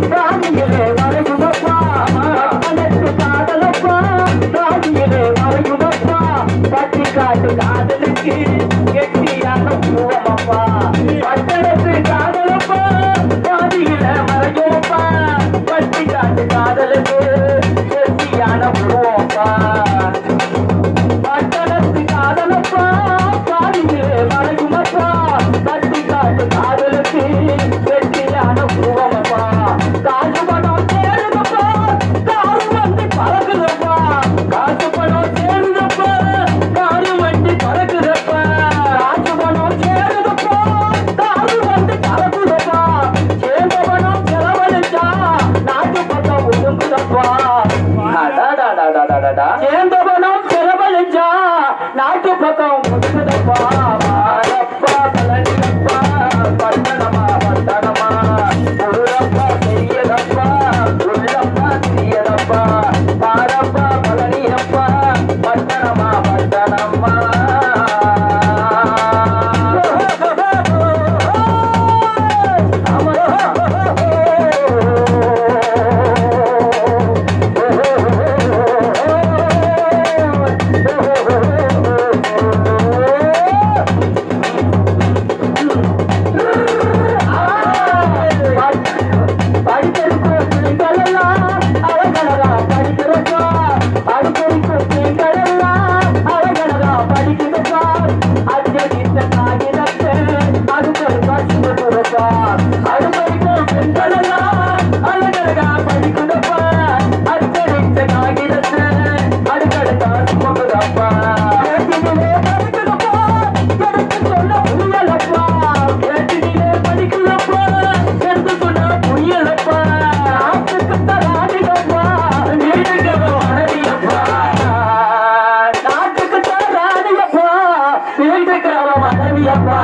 Bye. 하다. 예. சீண்டு கிராமம் அருவியப்பா